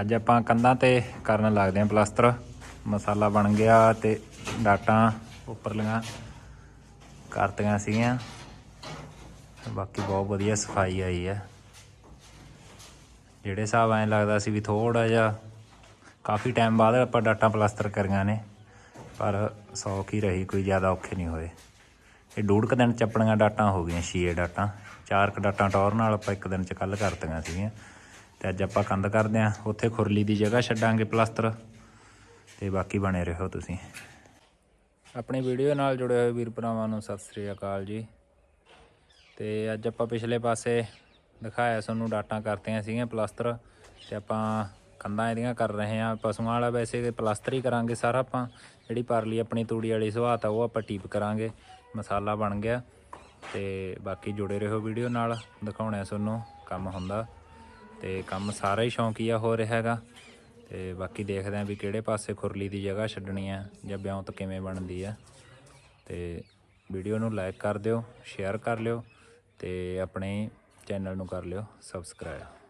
ਅੱਜ ਆਪਾਂ ਕੰਧਾਂ ਤੇ ਕਰਨ ਲੱਗਦੇ ਆਂ ਪਲਾਸਟਰ ਮਸਾਲਾ ਬਣ ਗਿਆ ਤੇ ਡਾਟਾਂ ਉੱਪਰਲੀਆਂ ਕਰਤੀਆਂ ਸੀਗੀਆਂ। ਬਾਕੀ ਬਹੁਤ ਵਧੀਆ ਸਫ਼ਾਈ ਆਈ ਹੈ ਜਿਹੜੇ ਹਿਸਾਬ ਐਂ ਲੱਗਦਾ ਸੀ ਵੀ ਥੋੜਾ ਜਿਹਾ ਕਾਫੀ ਟਾਈਮ ਬਾਅਦ ਆਪਾਂ ਡਾਟਾਂ ਪਲਾਸਟਰ ਕਰੀਆਂ ਨੇ, ਪਰ ਸੌਖ ਹੀ ਰਹੀ, ਕੋਈ ਜ਼ਿਆਦਾ ਔਖੇ ਨਹੀਂ ਹੋਏ। ਇਹ ਡੂਢ ਕੁ ਦਿਨ ਚ ਆਪਣੀਆਂ ਡਾਟਾਂ ਹੋ ਗਈਆਂ, ਛੇ ਡਾਟਾਂ, ਚਾਰ ਕ ਡਾਟਾਂ ਟੌਰ ਨਾਲ ਆਪਾਂ ਇੱਕ ਦਿਨ ਚ ਕੱਲ ਕਰਤੀਆਂ ਸੀਗੀਆਂ। ਤੇ ਅੱਜ ਆਪਾਂ ਕੰਧ ਕਰਦੇ ਆਂ। ਉੱਥੇ ਖੁਰਲੀ ਦੀ ਜਗ੍ਹਾ ਛੱਡਾਂਗੇ ਪਲਾਸਟਰ ਤੇ ਬਾਕੀ ਬਣੇ ਰਹੋ ਤੁਸੀਂ। ਆਪਣੀ ਵੀਡੀਓ ਨਾਲ ਜੁੜੇ ਹੋਏ ਵੀਰ ਭਰਾਵਾਂ ਨੂੰ ਸਤਿ ਸ੍ਰੀ ਅਕਾਲ ਜੀ। ਤੇ ਅੱਜ ਆਪਾਂ ਪਿਛਲੇ ਪਾਸੇ ਦਿਖਾਇਆ ਤੁਹਾਨੂੰ ਡਾਟਾਂ ਕਰਤੀਆਂ ਸੀਗੀਆਂ ਪਲਾਸਟਰ ਤੇ ਆਪਾਂ ਕੰਧਾਂ ਇਹਦੀਆਂ ਕਰ ਰਹੇ ਹਾਂ ਪਸ਼ੂਆਂ ਵਾਲਾ ਵੈਸੇ ਪਲਾਸਟਰ ਹੀ ਕਰਾਂਗੇ ਸਾਰਾ ਆਪਾਂ। ਜਿਹੜੀ ਪਰਲੀ ਆਪਣੀ ਤੂੜੀ ਵਾਲੀ ਸੁਹਾਤ ਆ ਉਹ ਆਪਾਂ ਟੀਪ ਕਰਾਂਗੇ। ਮਸਾਲਾ ਬਣ ਗਿਆ। ਤੇ ਬਾਕੀ ਜੁੜੇ ਰਹੋ ਵੀਡੀਓ ਨਾਲ। ਦਿਖਾਉਣਾ ਤੁਹਾਨੂੰ ਕੰਮ ਹੁੰਦਾ। ਤੇ ਕੰਮ ਸਾਰਾ ਹੀ ਸ਼ੌਂਕੀਆ ਹੋ ਰਿਹਾ ਹੈਗਾ। ਤੇ ਬਾਕੀ ਦੇਖਦੇ ਆਂ ਵੀ ਕਿਹੜੇ ਪਾਸੇ ਖੁਰਲੀ ਦੀ ਜਗ੍ਹਾ ਛੱਡਣੀ ਆ ਜਾਂ ਬਿਉਂਤ ਕਿਵੇਂ ਬਣਦੀ ਆ। ਤੇ ਵੀਡੀਓ ਨੂੰ ਲਾਈਕ ਕਰ ਦਿਓ, ਸ਼ੇਅਰ ਕਰ ਲਿਓ ਤੇ ਆਪਣੇ ਚੈਨਲ ਨੂੰ ਕਰ ਲਿਓ, ਸਬਸਕ੍ਰਾਈਬ।